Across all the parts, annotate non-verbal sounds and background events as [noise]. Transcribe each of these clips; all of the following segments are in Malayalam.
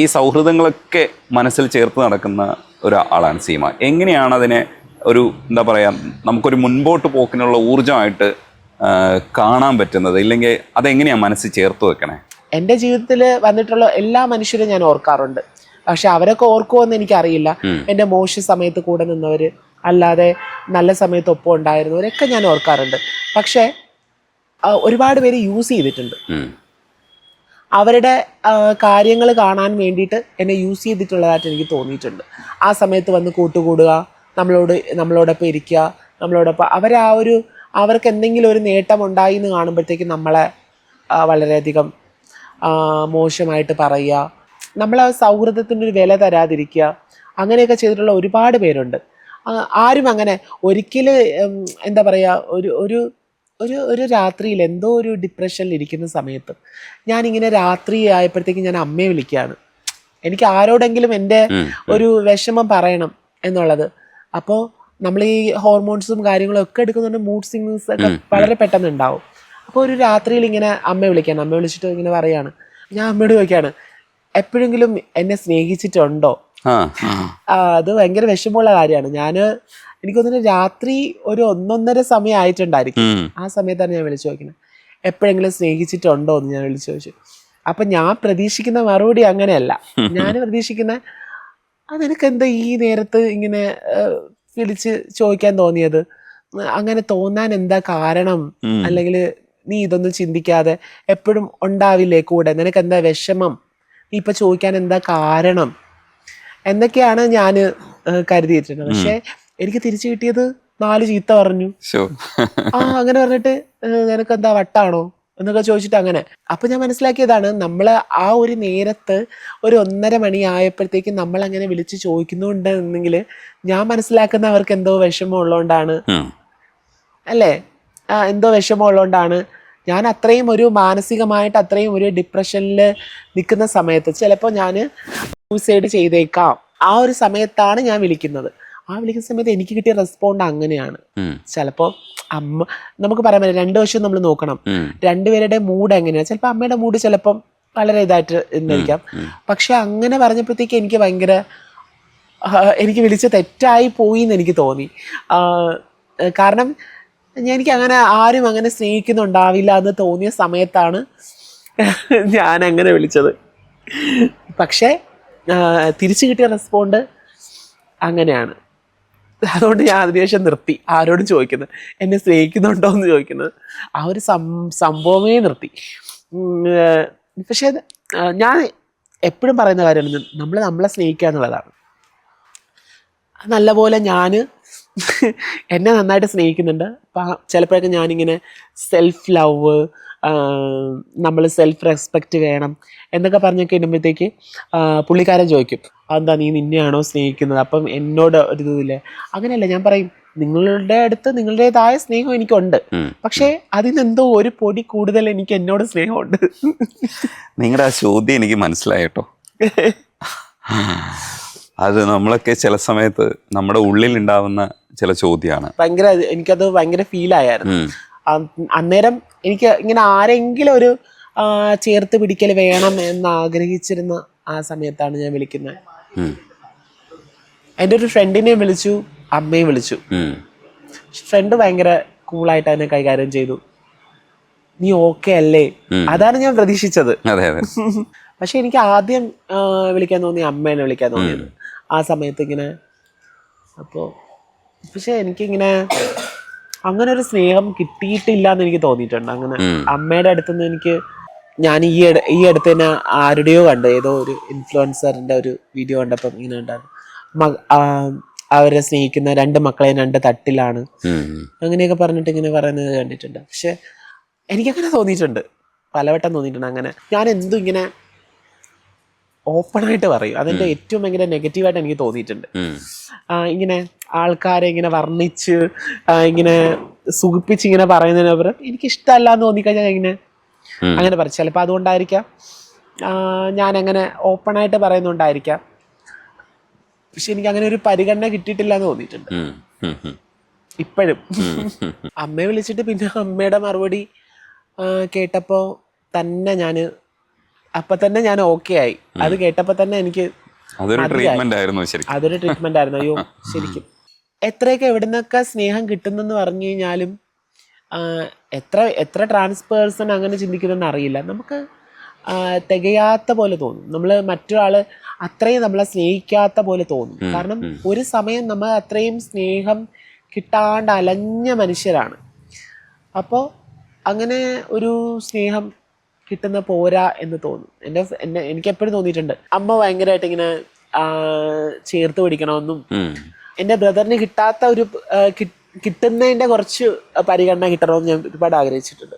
ഈ സൗഹൃദങ്ങളൊക്കെ മനസ്സിൽ ചേർത്ത് നടക്കുന്ന ഒരാളാണ് സീമ. എങ്ങനെയാണ് അതിനെ ഒരു എന്താ പറയുക നമുക്കൊരു മുൻപോട്ട് പോക്കിനുള്ള ഊർജമായിട്ട് കാണാൻ പറ്റുന്നത്? ഇല്ലെങ്കിൽ അതെങ്ങനെയാണ് മനസ്സിൽ ചേർത്ത് വെക്കണേ? എന്റെ ജീവിതത്തിൽ വന്നിട്ടുള്ള എല്ലാ മനുഷ്യരും ഞാൻ ഓർക്കാറുണ്ട്. പക്ഷെ അവരൊക്കെ ഓർക്കുമോന്ന് എനിക്കറിയില്ല. എന്റെ മോശ സമയത്ത് കൂടെ നിന്നവർ അല്ലാതെ നല്ല സമയത്ത് ഒപ്പം ഉണ്ടായിരുന്നവരൊക്കെ ഞാൻ ഓർക്കാറുണ്ട്. പക്ഷേ ഒരുപാട് പേര് യൂസ് ചെയ്തിട്ടുണ്ട്. അവരുടെ കാര്യങ്ങൾ കാണാൻ വേണ്ടിയിട്ട് എന്നെ യൂസ് ചെയ്തിട്ടുള്ളതായിട്ട് എനിക്ക് തോന്നിയിട്ടുണ്ട്. ആ സമയത്ത് വന്ന് കൂട്ടുകൂടുക നമ്മളോട് നമ്മളോടൊപ്പം ഇരിക്കുക നമ്മളോടൊപ്പം അവർ ആ ഒരു അവർക്ക് എന്തെങ്കിലും ഒരു നേട്ടം ഉണ്ടായി എന്ന് കാണുമ്പോഴത്തേക്കും നമ്മളെ വളരെയധികം മോശമായിട്ട് പറയുക. നമ്മളെ സൗഹൃദത്തിന്റെ ഒരു വില തരാതിരിക്കുക. അങ്ങനെയൊക്കെ ചെയ്തിട്ടുള്ള ഒരുപാട് പേരുണ്ട്. ആരും അങ്ങനെ ഒരിക്കലും എന്താ പറയുക ഒരു ഒരു ഒരു ഒരു രാത്രിയിൽ എന്തോ ഒരു ഡിപ്രഷനിൽ ഇരിക്കുന്ന സമയത്ത് ഞാനിങ്ങനെ രാത്രി ആയപ്പോഴത്തേക്കും ഞാൻ അമ്മയെ വിളിക്കുകയാണ്. എനിക്ക് ആരോടെങ്കിലും എന്റെ ഒരു വിഷമം പറയണം എന്നുള്ളത്. അപ്പോൾ നമ്മൾ ഈ ഹോർമോൺസും കാര്യങ്ങളും ഒക്കെ എടുക്കുന്നുണ്ട് മൂഡ് സിംഗ്സ് ഒക്കെ വളരെ പെട്ടെന്ന് ഉണ്ടാവും അപ്പോൾ ഒരു രാത്രിയിൽ ഇങ്ങനെ അമ്മയെ വിളിക്കാണ് അമ്മയെ വിളിച്ചിട്ട് ഇങ്ങനെ പറയാണ്. ഞാൻ അമ്മയോട് ചോദിക്കുകയാണ് എപ്പോഴെങ്കിലും എന്നെ സ്നേഹിച്ചിട്ടുണ്ടോ? അത് ഭയങ്കര വിഷമമുള്ള കാര്യമാണ്. ഞാൻ എനിക്ക് തോന്നുന്നു രാത്രി ഒരു ഒന്നൊന്നര സമയം ആയിട്ടുണ്ടായിരിക്കും. ആ സമയത്താണ് ഞാൻ വിളിച്ചു ചോദിക്കുന്നത് എപ്പോഴെങ്കിലും സ്നേഹിച്ചിട്ടുണ്ടോ എന്ന് ഞാൻ വിളിച്ചു ചോദിച്ചു. അപ്പൊ ഞാൻ പ്രതീക്ഷിക്കുന്ന മറുപടി അങ്ങനെയല്ല. ഞാൻ പ്രതീക്ഷിക്കുന്ന അതെനിക്ക് എന്താ ഈ നേരത്ത് ഇങ്ങനെ വിളിച്ച് ചോദിക്കാൻ തോന്നിയത്? അങ്ങനെ തോന്നാൻ എന്താ കാരണം? അല്ലെങ്കിൽ നീ ഇതൊന്നും ചിന്തിക്കാതെ എപ്പോഴും ഉണ്ടാവില്ലേ കൂടെ? നിനക്ക് എന്താ വിഷമം? നീ ഇപ്പൊ ചോദിക്കാൻ എന്താ കാരണം? എന്നൊക്കെയാണ് ഞാൻ കരുതിയിട്ടുള്ളത്. പക്ഷെ എനിക്ക് തിരിച്ചു കിട്ടിയത് നാല് ചീത്ത പറഞ്ഞു. ആ അങ്ങനെ പറഞ്ഞിട്ട് "ഏഹ്, നിനക്ക് എന്താ വട്ടാണോ? എന്നൊക്കെ ചോദിച്ചിട്ട് അങ്ങനെ. അപ്പൊ ഞാൻ മനസ്സിലാക്കിയതാണ് നമ്മൾ ആ ഒരു നേരത്ത് ഒരു ഒന്നര മണി ആയപ്പോഴത്തേക്കും നമ്മൾ അങ്ങനെ വിളിച്ച് ചോദിക്കുന്നുണ്ടെന്നെങ്കിൽ ഞാൻ മനസ്സിലാക്കുന്ന അവർക്ക് എന്തോ വിഷമം ഉള്ളതുകൊണ്ടാണ് അല്ലേ? എന്തോ വിഷമം ഉള്ളതുകൊണ്ടാണ് ഞാൻ അത്രയും ഒരു മാനസികമായിട്ട് അത്രയും ഒരു ഡിപ്രഷനിൽ നിൽക്കുന്ന സമയത്ത് ചിലപ്പോൾ ഞാൻ സൂസൈഡ് ചെയ്തേക്കാം. ആ ഒരു സമയത്താണ് ഞാൻ വിളിക്കുന്നത്. ആ വിളിക്കുന്ന സമയത്ത് എനിക്ക് കിട്ടിയ റെസ്പോണ്ട് അങ്ങനെയാണ്. ചിലപ്പോ ചിലപ്പോൾ അമ്മ നമുക്ക് പറയാൻ പറ്റില്ല രണ്ടു വശവും നമ്മൾ നോക്കണം. രണ്ടുപേരുടെ മൂഡ് എങ്ങനെയാണ് ചിലപ്പോൾ അമ്മയുടെ മൂഡ് ചിലപ്പം വളരെ ഇതായിട്ട് ഇന്നിരിക്കാം. പക്ഷെ അങ്ങനെ പറഞ്ഞപ്പോഴത്തേക്ക് എനിക്ക് ഭയങ്കര എനിക്ക് വിളിച്ച് തെറ്റായി പോയി എന്ന് എനിക്ക് തോന്നി. കാരണം എനിക്ക് അങ്ങനെ ആരും അങ്ങനെ സ്നേഹിക്കുന്നുണ്ടാവില്ല എന്ന് തോന്നിയ സമയത്താണ് ഞാൻ അങ്ങനെ വിളിച്ചത്. പക്ഷേ തിരിച്ചു കിട്ടിയ റെസ്പോണ്ട് അങ്ങനെയാണ്. അതുകൊണ്ട് ഞാൻ അതിനുശേഷം നിർത്തി. ആരോടും ചോദിക്കുന്നത് എന്നെ സ്നേഹിക്കുന്നുണ്ടോ എന്ന് ചോദിക്കുന്നത്. ആ ഒരു സംഭവമേ നിർത്തി. പക്ഷേ ഞാൻ എപ്പോഴും പറയുന്ന കാര്യമാണ് നമ്മൾ നമ്മളെ സ്നേഹിക്കുക എന്നുള്ളതാണ്. നല്ലപോലെ ഞാൻ [laughs] എന്നെ നന്നായിട്ട് സ്നേഹിക്കുന്നുണ്ട്. അപ്പം ചിലപ്പോഴൊക്കെ ഞാനിങ്ങനെ സെൽഫ് ലവ് നമ്മൾ സെൽഫ് റെസ്പെക്റ്റ് വേണം എന്നൊക്കെ പറഞ്ഞു ഇടുമ്പോഴത്തേക്ക് പുള്ളിക്കാരൻ ചോദിക്കും അതെന്താ നീ നിന്നെയാണോ സ്നേഹിക്കുന്നത്? അപ്പം എന്നോട് ഒരു ഇതില്ലേ അങ്ങനെയല്ല ഞാൻ പറയും നിങ്ങളുടെ അടുത്ത് നിങ്ങളുടേതായ സ്നേഹം എനിക്കുണ്ട്. പക്ഷേ അതിനെന്തോ ഒരു പൊടി കൂടുതൽ എനിക്ക് എന്നോട് സ്നേഹമുണ്ട്. നിങ്ങളുടെ ആ ചോദ്യം എനിക്ക് മനസ്സിലായിട്ടോ അത് നമ്മളൊക്കെ ചില സമയത്ത് നമ്മുടെ ഉള്ളിൽ ഉണ്ടാവുന്ന ചില ചോദ്യമാണ്. ഭയങ്കര എനിക്കത് ഭയങ്കര ഫീൽ ഉം. അന്നേരം എനിക്ക് ഇങ്ങനെ ആരെങ്കിലും ഒരു ചേർത്ത് പിടിക്കൽ വേണം എന്ന് ആഗ്രഹിച്ചിരുന്ന ആ സമയത്താണ് ഞാൻ വിളിക്കുന്നത്. എന്റെ ഒരു ഫ്രണ്ടിനെ വിളിച്ചു അമ്മയും വിളിച്ചു. ഫ്രണ്ട് ഭയങ്കര കൂളായിട്ട് അതിനെ കൈകാര്യം ചെയ്തു. നീ ഓക്കെ അല്ലേ? അതാണ് ഞാൻ പ്രതീക്ഷിച്ചത്. [laughs] പക്ഷെ എനിക്ക് ആദ്യം വിളിക്കാൻ തോന്നി അമ്മേനെ വിളിക്കാൻ തോന്നിയത്. ആ സമയത്ത് ഇങ്ങനെ അപ്പോൾ പക്ഷെ എനിക്കിങ്ങനെ അങ്ങനെ ഒരു സ്നേഹം കിട്ടിയിട്ടില്ല എന്ന് എനിക്ക് തോന്നിയിട്ടുണ്ട്. അങ്ങനെ അമ്മയുടെ അടുത്ത് നിന്ന് എനിക്ക് ഞാൻ ഈ ഈ അടുത്ത് തന്നെ ആരുടെയോ കണ്ടു ഏതോ ഒരു ഇൻഫ്ലുവൻസറിന്റെ ഒരു വീഡിയോ കണ്ടപ്പോൾ ഇങ്ങനെ ഉണ്ടായിരുന്നു അവരെ സ്നേഹിക്കുന്ന രണ്ട് മക്കളെ രണ്ട് തട്ടിലാണ്. അങ്ങനെയൊക്കെ പറഞ്ഞിട്ട് ഇങ്ങനെ പറയുന്നത് കണ്ടിട്ടുണ്ട്. പക്ഷെ എനിക്കങ്ങനെ തോന്നിയിട്ടുണ്ട്. പലവട്ടം തോന്നിയിട്ടുണ്ട് അങ്ങനെ. ഞാൻ എന്തും ഇങ്ങനെ ഓപ്പണായിട്ട് പറയും. അതിന്റെ ഏറ്റവും ഭയങ്കര നെഗറ്റീവായിട്ട് എനിക്ക് തോന്നിയിട്ടുണ്ട്. ഇങ്ങനെ ആൾക്കാരെ ഇങ്ങനെ വർണിച്ച് ഇങ്ങനെ സുഖിപ്പിച്ച് ഇങ്ങനെ പറയുന്നതിന് അവർ എനിക്ക് ഇഷ്ടമല്ല എന്ന് തോന്നിക്കഴിഞ്ഞാൽ ഇങ്ങനെ അങ്ങനെ പറയും. ചിലപ്പോൾ അതുകൊണ്ടായിരിക്കാം. ഞാൻ അങ്ങനെ ഓപ്പണായിട്ട് പറയുന്നുണ്ടായിരിക്കാം പക്ഷെ എനിക്ക് അങ്ങനെ ഒരു പരിഗണന കിട്ടിയിട്ടില്ല എന്ന് തോന്നിയിട്ടുണ്ട്. ഇപ്പോഴും. അമ്മയെ വിളിച്ചിട്ട് പിന്നെ അമ്മയുടെ മറുപടി കേട്ടപ്പോൾ തന്നെ ഞാൻ അപ്പൊ തന്നെ ഞാൻ ഓക്കെ ആയി. അത് കേട്ടപ്പോ തന്നെ എനിക്ക് അതൊരു ട്രീറ്റ്മെന്റ് ആയിരുന്നു ശരിക്കും. അതൊരു ട്രീറ്റ്മെന്റ് ആയിരുന്നു. അയ്യോ ശരിക്കും. എത്രയൊക്കെ എവിടുന്നൊക്കെ സ്നേഹം കിട്ടുന്നെന്ന് പറഞ്ഞു കഴിഞ്ഞാലും എത്ര എത്ര ട്രാൻസ് പേഴ്സൺ അങ്ങനെ ചിന്തിക്കുന്നെന്ന് അറിയില്ല. നമുക്ക് തികയാത്ത പോലെ തോന്നും. നമ്മൾ മറ്റൊരാൾ അത്രയും നമ്മളെ സ്നേഹിക്കാത്ത പോലെ തോന്നും. കാരണം ഒരു സമയം നമ്മൾ അത്രയും സ്നേഹം കിട്ടാണ്ട് അലഞ്ഞ മനുഷ്യരാണ്. അപ്പോൾ അങ്ങനെ ഒരു സ്നേഹം കിട്ടുന്ന പോരാ എന്ന് തോന്നും. എന്റെ എന്നെ എനിക്ക് എപ്പോഴും തോന്നിയിട്ടുണ്ട്. അമ്മ ഭയങ്കരമായിട്ട് ഇങ്ങനെ ചേർത്ത് പിടിക്കണമെന്നും. എന്റെ എന്റെ ബ്രദറിന് കിട്ടാത്ത ഒരു കിട്ടുന്നതിന്റെ കിട്ടുന്നതിന്റെ കുറച്ച് പരിഗണന കിട്ടണമെന്ന് ഞാൻ ഒരുപാട് ആഗ്രഹിച്ചിട്ടുണ്ട്.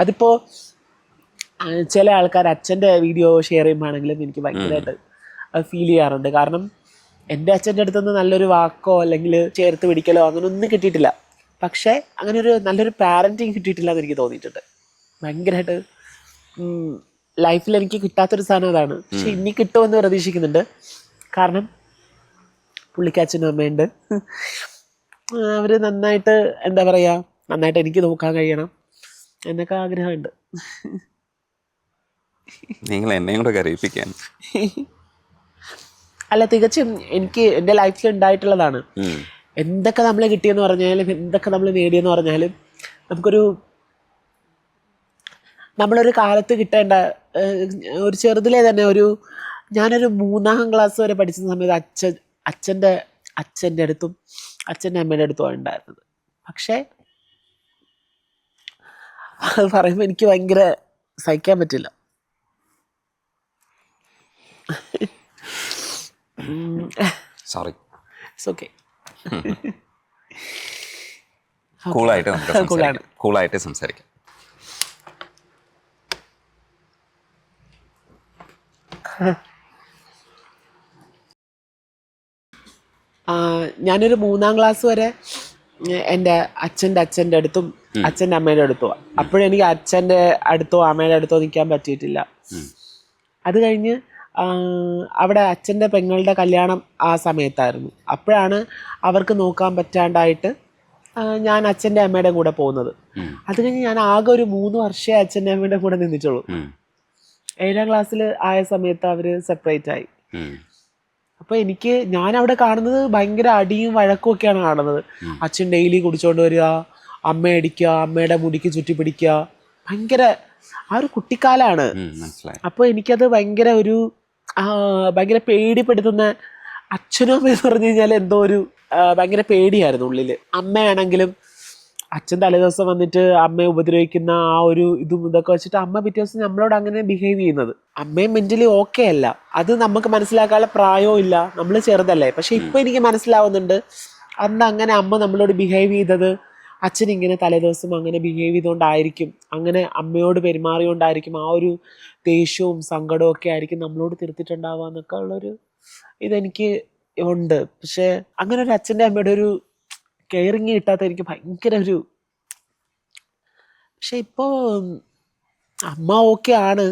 അതിപ്പോ ചില ആൾക്കാർ അച്ഛന്റെ വീഡിയോ ഷെയർ ചെയ്യുമ്പോഴാണെങ്കിലും എനിക്ക് ഭയങ്കരമായിട്ട് ഫീൽ ചെയ്യാറുണ്ട്. കാരണം എന്റെ അച്ഛന്റെ അടുത്തുനിന്ന് നല്ലൊരു വാക്കോ അല്ലെങ്കിൽ ചേർത്ത് പിടിക്കലോ അങ്ങനെ ഒന്നും കിട്ടിയിട്ടില്ല. പക്ഷേ അങ്ങനെ ഒരു നല്ലൊരു പാരന്റിങ് കിട്ടിയിട്ടില്ല എന്ന് എനിക്ക് തോന്നിയിട്ടുണ്ട്. ഭയങ്കരമായിട്ട് ലൈഫിൽ എനിക്ക് കിട്ടാത്തൊരു സാധനം അതാണ്. പക്ഷെ ഇനി കിട്ടുമെന്ന് പ്രതീക്ഷിക്കുന്നുണ്ട്. കാരണം പുള്ളിക്കാച്ചനും അമ്മയുണ്ട്. അവർ നന്നായിട്ട് എന്താ പറയുക നന്നായിട്ട് എനിക്ക് നോക്കാൻ കഴിയണം എന്നൊക്കെ ആഗ്രഹമുണ്ട്. നിങ്ങൾ എന്നെയും കൂടെ കരയിപ്പിക്കാൻ അല്ല തികച്ചും എനിക്ക് എന്റെ ലൈഫിൽ ഉണ്ടായിട്ടുള്ളതാണ്. എന്തൊക്കെ നമ്മൾ കിട്ടിയെന്ന് പറഞ്ഞാലും എന്തൊക്കെ നമ്മൾ നേടിയെന്ന് പറഞ്ഞാലും നമുക്കൊരു നമ്മളൊരു കാലത്ത് കിട്ടേണ്ട ഒരു ചെറുതിലെ തന്നെ ഒരു ഞാനൊരു മൂന്നാം ക്ലാസ് വരെ പഠിച്ച സമയത്ത് അച്ഛൻ അച്ഛന്റെ അച്ഛന്റെ അടുത്തും അച്ഛന്റെ അമ്മയുടെ അടുത്തുമാണ് ഉണ്ടായിരുന്നത്. പക്ഷേ അത് പറയുമ്പോൾ എനിക്ക് ഭയങ്കര സഹിക്കാൻ പറ്റില്ല. സോറി ഓക്കെ കൂളായിട്ട് നമുക്ക്. കൂളായിട്ട് സംസാരിക്കാം. ഞാനൊരു മൂന്നാം ക്ലാസ് വരെ എന്റെ അച്ഛന്റെ അച്ഛന്റെ അടുത്തും അച്ഛന്റെ അമ്മയുടെ അടുത്തോ അപ്പോഴെനിക്ക് അച്ഛന്റെ അടുത്തോ അമ്മയുടെ അടുത്തോ നിൽക്കാൻ പറ്റിയിട്ടില്ല. അത് കഴിഞ്ഞ് അവിടെ അച്ഛന്റെ പെങ്ങളുടെ കല്യാണം ആ സമയത്തായിരുന്നു അപ്പോഴാണ് അവർക്ക് നോക്കാൻ പറ്റാണ്ടായിട്ട് ഞാൻ അച്ഛന്റെ അമ്മയുടെ കൂടെ പോകുന്നത്. അത് കഴിഞ്ഞ് ഞാൻ ആകെ ഒരു മൂന്ന് വർഷമേ അച്ഛന്റെ അമ്മയുടെ കൂടെ നിന്നിട്ടുള്ളൂ. ഏഴാം ക്ലാസ്സിൽ ആയ സമയത്ത് അവർ സെപ്പറേറ്റ് ആയി. അപ്പൊ എനിക്ക് ഞാൻ അവിടെ കാണുന്നത് ഭയങ്കര അടിയും വഴക്കും ഒക്കെയാണ് കാണുന്നത്. അച്ഛൻ ഡെയിലി കുടിച്ചോണ്ട് വരിക അമ്മ അടിക്കുക അമ്മയുടെ മുടിക്ക് ചുറ്റി പിടിക്കുക. ഭയങ്കര ആ ഒരു കുട്ടിക്കാലാണ്. അപ്പൊ എനിക്കത് ഭയങ്കര ഒരു ഭയങ്കര പേടിപ്പെടുത്തുന്ന അച്ഛനും അമ്മയെന്ന് എന്ന് പറഞ്ഞു കഴിഞ്ഞാൽ എന്തോ ഒരു ഭയങ്കര പേടിയായിരുന്നു ഉള്ളിൽ. അമ്മയാണെങ്കിലും അച്ഛൻ തലേദിവസം വന്നിട്ട് അമ്മയെ ഉപദ്രവിക്കുന്ന ആ ഒരു ഇതും ഇതൊക്കെ വെച്ചിട്ട് അമ്മ പിറ്റേ ദിവസം നമ്മളോട് അങ്ങനെ ബിഹേവ് ചെയ്യുന്നത്. അമ്മയും മെന്റലി ഓക്കെ അല്ല. അത് നമുക്ക് മനസ്സിലാക്കാനുള്ള പ്രായവും ഇല്ല. നമ്മൾ ചെറുതല്ലേ. പക്ഷെ ഇപ്പൊ എനിക്ക് മനസ്സിലാവുന്നുണ്ട്. അന്ന് അങ്ങനെ അമ്മ നമ്മളോട് ബിഹേവ് ചെയ്തത് അച്ഛൻ ഇങ്ങനെ തലേദിവസം അങ്ങനെ ബിഹേവ് ചെയ്തുകൊണ്ടായിരിക്കും അങ്ങനെ അമ്മയോട് പെരുമാറിയോണ്ടായിരിക്കും ആ ഒരു ദേഷ്യവും സങ്കടവും ഒക്കെ ആയിരിക്കും നമ്മളോട് തീർത്തിട്ടുണ്ടാവുക എന്നൊക്കെ ഉള്ളൊരു ഇതെനിക്ക് ഉണ്ട്. പക്ഷെ അങ്ങനെ ഒരു അച്ഛന്റെ അമ്മയുടെ ഒരു കെയറിങ് കിട്ടാത്ത എനിക്ക് ഭയങ്കര ഒരു പക്ഷെ ഇപ്പോൾ അമ്മ ഓക്കെ ആണ്.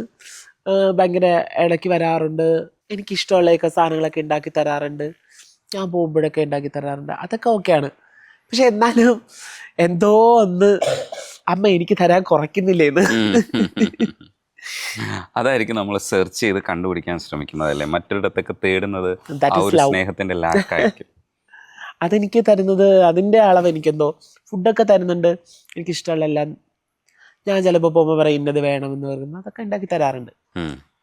ഭയങ്കര ഇടയ്ക്ക് വരാറുണ്ട്. എനിക്കിഷ്ടമുള്ളതൊക്കെ സാധനങ്ങളൊക്കെ ഉണ്ടാക്കി തരാറുണ്ട്. ഞാൻ പോകുമ്പോഴൊക്കെ ഉണ്ടാക്കി തരാറുണ്ട്. അതൊക്കെ ഓക്കെയാണ് പക്ഷെ എന്നാലും എന്തോ ഒന്ന് അമ്മ എനിക്ക് തരാൻ കുറയ്ക്കുന്നില്ലേന്ന് അതായിരിക്കും നമ്മൾ സെർച്ച് ചെയ്ത് കണ്ടുപിടിക്കാൻ ശ്രമിക്കുന്നത് അല്ലേ മറ്റൊരിടത്തൊക്കെ തേടുന്നത് That ആ ഒരു സ്നേഹത്തിന്റെ ലാക്ക് ആയിരിക്കും. അതെനിക്ക് തരുന്നത് അതിന്റെ അളവ് എനിക്കെന്തോ ഫുഡൊക്കെ തരുന്നുണ്ട്. എനിക്കിഷ്ടമുള്ള എല്ലാം ഞാൻ ചിലപ്പോൾ പോകുമ്പോൾ പറയും ഇന്നത് വേണമെന്ന് പറയുമ്പോൾ അതൊക്കെ ഉണ്ടാക്കി തരാറുണ്ട്.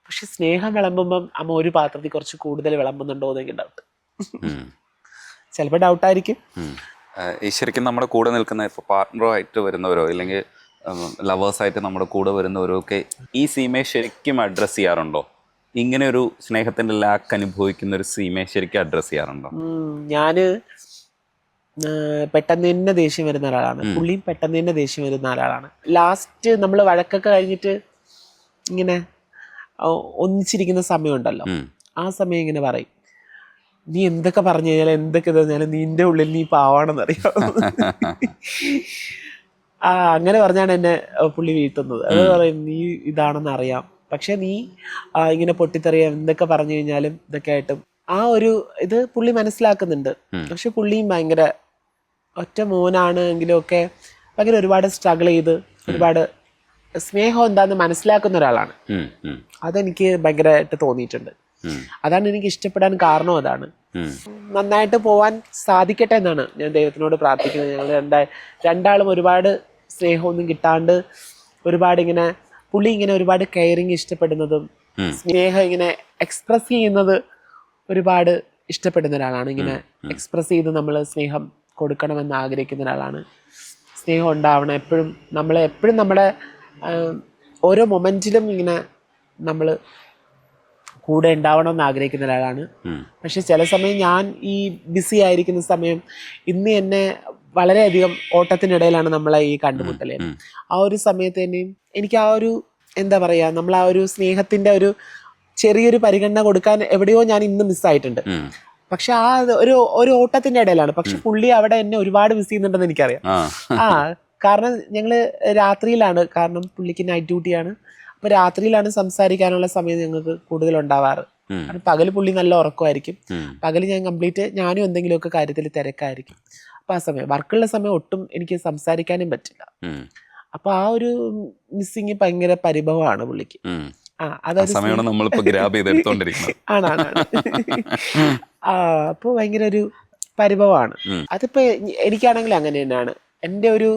പക്ഷെ സ്നേഹം വിളമ്പുമ്പം അമ്മ ഒരു പാത്രത്തിൽ കുറച്ച് കൂടുതൽ വിളമ്പുന്നുണ്ടോ എന്നൊക്കെ ഡൗട്ട് ചിലപ്പോൾ ഡൗട്ടായിരിക്കും ഈ ശരിക്കും നമ്മുടെ കൂടെ നിൽക്കുന്ന ഇപ്പോൾ പാർട്ട്ണറോ ആയിട്ട് വരുന്നവരോ ഇല്ലെങ്കിൽ ലവേഴ്സായിട്ട് നമ്മുടെ കൂടെ വരുന്നവരോ ഒക്കെ ഈ സീമയെ ശരിക്കും അഡ്രസ്സ് ചെയ്യാറുണ്ടോ? ഇങ്ങനെ ഒരു സ്നേഹത്തിന്റെ ലാക്ക് അനുഭവിക്കുന്ന ഒരു സീമയെ ശരിക്കും അഡ്രസ്സ് ചെയ്യാറുണ്ടോ? ആ, പെട്ടെന്ന് തന്നെ ദേഷ്യം വരുന്ന ഒരാളാണ്. പുള്ളിയും പെട്ടെന്ന് തന്നെ ദേഷ്യം വരുന്ന ഒരാളാണ്. ലാസ്റ്റ് നമ്മൾ വഴക്കൊക്കെ കഴിഞ്ഞിട്ട് ഇങ്ങനെ ഒന്നിച്ചിരിക്കുന്ന സമയമുണ്ടല്ലോ. ഉണ്ടല്ലോ ആ സമയം ഇങ്ങനെ പറയും. നീ എന്തൊക്കെ പറഞ്ഞു കഴിഞ്ഞാൽ എന്തൊക്കെ തന്നാലും നിന്റെ ഉള്ളിൽ നീ പാവാണെന്നറിയാം? ആ അങ്ങനെ പറഞ്ഞാണ് എന്നെ പുള്ളി വീഴ്ത്തുന്നത്. അത് പറയും നീ ഇതാണെന്ന് അറിയാം പക്ഷെ നീ ഇങ്ങനെ പൊട്ടിത്തെറിയാം എന്തൊക്കെ പറഞ്ഞു കഴിഞ്ഞാലും ഇതൊക്കെ ആയിട്ടും. ആ ഒരു ഇത് പുള്ളി മനസ്സിലാക്കുന്നുണ്ട്. പക്ഷെ പുള്ളിയും ഭയങ്കര ഒറ്റ മോനാണ് എങ്കിലും ഒക്കെ ഭയങ്കര ഒരുപാട് സ്ട്രഗിൾ ചെയ്ത് ഒരുപാട് സ്നേഹം എന്താന്ന് മനസ്സിലാക്കുന്ന ഒരാളാണ്. അതെനിക്ക് ഭയങ്കരമായിട്ട് തോന്നിയിട്ടുണ്ട്. അതാണ് എനിക്ക് ഇഷ്ടപ്പെടാൻ കാരണം അതാണ്. നന്നായിട്ട് പോവാൻ സാധിക്കട്ടെ എന്നാണ് ഞാൻ ദൈവത്തിനോട് പ്രാർത്ഥിക്കുന്നത്. ഞങ്ങൾ രണ്ടാ രണ്ടാളും ഒരുപാട് സ്നേഹമൊന്നും കിട്ടാണ്ട് ഒരുപാട് ഇങ്ങനെ പുള്ളി ഇങ്ങനെ ഒരുപാട് കെയറിങ് ഇഷ്ടപ്പെടുന്നതും സ്നേഹം ഇങ്ങനെ എക്സ്പ്രസ് ചെയ്യുന്നത് ഒരുപാട് ഇഷ്ടപ്പെടുന്ന ഒരാളാണ്. ഇങ്ങനെ എക്സ്പ്രസ് ചെയ്ത് നമ്മൾ സ്നേഹം കൊടുക്കണമെന്ന് ആഗ്രഹിക്കുന്ന ഒരാളാണ്. സ്നേഹം ഉണ്ടാവണം. എപ്പോഴും നമ്മൾ എപ്പോഴും നമ്മുടെ ഓരോ മൊമെന്റിലും ഇങ്ങനെ നമ്മൾ കൂടെ ഉണ്ടാവണം എന്ന് ആഗ്രഹിക്കുന്ന ഒരാളാണ്. പക്ഷെ ചില സമയം ഞാൻ ഈ ബിസി ആയിരിക്കുന്ന സമയം ഇന്ന് എന്നെ വളരെയധികം ഓട്ടത്തിനിടയിലാണ് നമ്മളെ ഈ കണ്ടുമുട്ടൽ. ആ ഒരു സമയത്ത് തന്നെയും എനിക്ക് ആ ഒരു എന്താ പറയുക നമ്മൾ ആ ഒരു സ്നേഹത്തിന്റെ ഒരു ചെറിയൊരു പരിഗണന കൊടുക്കാൻ എവിടെയോ ഞാൻ ഇന്ന് മിസ്സായിട്ടുണ്ട്. പക്ഷെ ആ ഒരു ഒരു ഓട്ടത്തിന്റെ ഇടയിലാണ്. പക്ഷെ പുള്ളി അവിടെ എന്നെ ഒരുപാട് മിസ് ചെയ്യുന്നുണ്ടെന്ന് എനിക്കറിയാം. ആ. കാരണം ഞങ്ങൾ രാത്രിയിലാണ് കാരണം പുള്ളിക്ക് നൈറ്റ് ഡ്യൂട്ടിയാണ് അപ്പൊ രാത്രിയിലാണ് സംസാരിക്കാനുള്ള സമയം ഞങ്ങൾക്ക് കൂടുതൽ ഉണ്ടാവാറ്. കാരണം പകൽ പുള്ളി നല്ല ഉറക്കമായിരിക്കും. പകൽ പകൽ ഞാൻ കംപ്ലീറ്റ് ഞാനും എന്തെങ്കിലുമൊക്കെ കാര്യത്തിൽ തിരക്കായിരിക്കും. അപ്പൊ ആ സമയം വർക്കുള്ള സമയം ഒട്ടും എനിക്ക് സംസാരിക്കാനും പറ്റില്ല. അപ്പൊ ആ ഒരു മിസ്സിങ് ഭയങ്കര പരിഭവമാണ് പുള്ളിക്ക്. ആ അതായത് അതൊരു [laughs] [laughs] അപ്പോൾ ഭയങ്കര ഒരു പരിഭവമാണ്. അതിപ്പോൾ അതിപ്പോ എനിക്കാണെങ്കിൽ അങ്ങനെ തന്നെയാണ്. എന്റെ ഒരു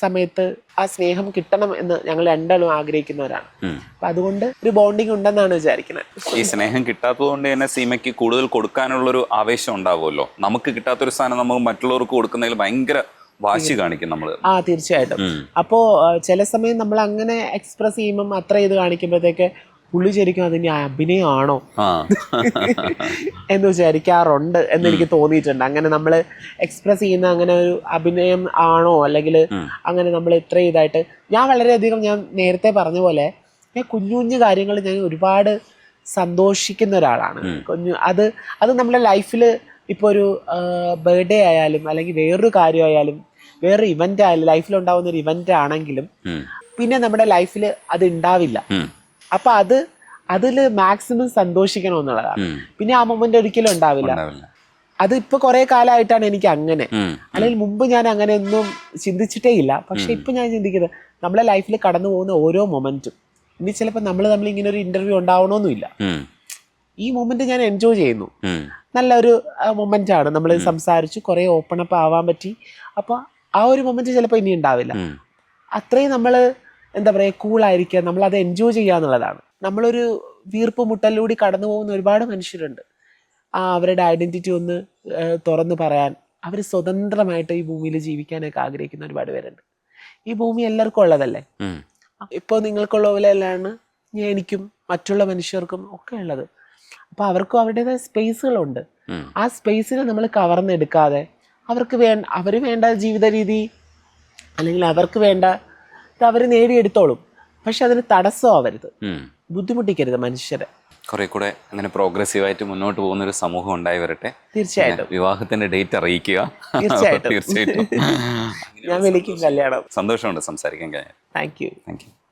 സമയത്ത് ആ സ്നേഹം കിട്ടണം എന്ന് ഞങ്ങൾ രണ്ടാളും ആഗ്രഹിക്കുന്നവരാണ്. അപ്പൊ അതുകൊണ്ട് ഒരു ബോണ്ടിങ് ഉണ്ടെന്നാണ് വിചാരിക്കുന്നത്. ഈ സ്നേഹം കിട്ടാത്തത് കൊണ്ട് തന്നെ സീമയ്ക്ക് കൂടുതൽ കൊടുക്കാനുള്ള ഒരു ആവേശം ഉണ്ടാവുമല്ലോ? നമുക്ക് കിട്ടാത്ത ഒരു സാധനം നമുക്ക് മറ്റുള്ളവർക്ക് കൊടുക്കുന്നതിൽ ഭയങ്കര വാശി കാണിക്കും നമ്മൾ ആ തീർച്ചയായിട്ടും. അപ്പോ ചില സമയം നമ്മൾ അങ്ങനെ എക്സ്പ്രസ് ചെയ്യുമ്പോൾ അത്ര ഇത് കാണിക്കുമ്പോഴത്തേക്ക് പുള്ളി ശരിക്കും അതിന്റെ അഭിനയമാണോ എന്ന് വിചാരിക്കാറുണ്ട് എന്ന് എനിക്ക് തോന്നിയിട്ടുണ്ട്. അങ്ങനെ നമ്മൾ എക്സ്പ്രസ് ചെയ്യുന്ന അങ്ങനെ ഒരു അഭിനയം ആണോ? അല്ലെങ്കിൽ അങ്ങനെ നമ്മൾ ഇത്ര ഇതായിട്ട് ഞാൻ വളരെയധികം ഞാൻ നേരത്തെ പറഞ്ഞ പോലെ ഞാൻ കുഞ്ഞു കുഞ്ഞു കാര്യങ്ങൾ ഞാൻ ഒരുപാട് സന്തോഷിക്കുന്ന ഒരാളാണ്. കുഞ്ഞു അത് അത് നമ്മുടെ ലൈഫിൽ ഇപ്പോൾ ഒരു ബർത്ത്ഡേ ആയാലും അല്ലെങ്കിൽ വേറൊരു കാര്യമായാലും വേറൊരു ഇവന്റ് ആയാലും ലൈഫിൽ ഉണ്ടാവുന്ന ഒരു ഇവന്റ് ആണെങ്കിലും പിന്നെ നമ്മുടെ ലൈഫിൽ അത് ഉണ്ടാവില്ല. അപ്പൊ അത് അതിൽ മാക്സിമം സന്തോഷിക്കണം എന്നുള്ളതാണ്. പിന്നെ ആ മൊമെന്റ് ഒരിക്കലും ഉണ്ടാവില്ല. അത് ഇപ്പൊ കുറെ കാലമായിട്ടാണ് എനിക്ക് അങ്ങനെ. അല്ലെങ്കിൽ മുമ്പ് ഞാൻ അങ്ങനെ ഒന്നും ചിന്തിച്ചിട്ടേ ഇല്ല. പക്ഷെ ഇപ്പൊ ഞാൻ ചിന്തിക്കുന്നത് നമ്മളെ ലൈഫിൽ കടന്നു പോകുന്ന ഓരോ മൊമെന്റും. ഇനി ചിലപ്പോൾ നമ്മൾ തമ്മിൽ ഇങ്ങനെ ഒരു ഇന്റർവ്യൂ ഉണ്ടാവണമെന്നില്ല ഈ മൊമെന്റ് ഞാൻ എൻജോയ് ചെയ്യുന്നു. നല്ലൊരു മൊമെന്റ് ആണ് നമ്മൾ സംസാരിച്ചു കുറെ ഓപ്പൺ അപ്പ് ആവാൻ പറ്റി. അപ്പൊ ആ ഒരു മൊമെന്റ് ചിലപ്പോൾ ഇനി ഉണ്ടാവില്ല. അത്രയും നമ്മൾ എന്താ പറയുക കൂളായിരിക്കുക നമ്മൾ അത് എൻജോയ് ചെയ്യുക എന്നുള്ളതാണ്. നമ്മളൊരു വീർപ്പ് മുട്ടലിലൂടെ കടന്നു പോകുന്ന ഒരുപാട് മനുഷ്യരുണ്ട്. ആ അവരുടെ ഐഡന്റിറ്റി ഒന്ന് തുറന്നു പറയാൻ അവർ സ്വതന്ത്രമായിട്ട് ഈ ഭൂമിയിൽ ജീവിക്കാനൊക്കെ ആഗ്രഹിക്കുന്ന ഒരുപാട് പേരുണ്ട്. ഈ ഭൂമി എല്ലാവർക്കും ഉള്ളതല്ലേ. ഇപ്പോൾ നിങ്ങൾക്കുള്ള പോലെയല്ലാണ് ഞാൻ എനിക്കും മറ്റുള്ള മനുഷ്യർക്കും ഒക്കെ ഉള്ളത്. അപ്പോൾ അവർക്കും അവരുടേതായ സ്പേസുകളുണ്ട്. ആ സ്പേസിനെ നമ്മൾ കവർന്നെടുക്കാതെ അവർക്ക് വേ അവർ വേണ്ട ജീവിത രീതി അല്ലെങ്കിൽ അവർക്ക് വേണ്ട അവർ നേടിയെടുത്തോളും. പക്ഷെ അതിന് തടസ്സമാവരുത്. ബുദ്ധിമുട്ടിക്കരുത് മനുഷ്യരെ. കുറെ കൂടെ അങ്ങനെ പ്രോഗ്രസീവ് ആയിട്ട് മുന്നോട്ട് പോകുന്ന ഒരു സമൂഹം ഉണ്ടായി വരട്ടെ തീർച്ചയായിട്ടും വിവാഹത്തിന്റെ ഡേറ്റ് അറിയിക്കുക. തീർച്ചയായിട്ടും. [laughs] തീർച്ചയായിട്ടും. [laughs] ഞാൻ വിളിക്കും കല്യാണം. സന്തോഷമുണ്ട് സംസാരിക്കാൻ കഴിഞ്ഞാൽ. Thank you thank you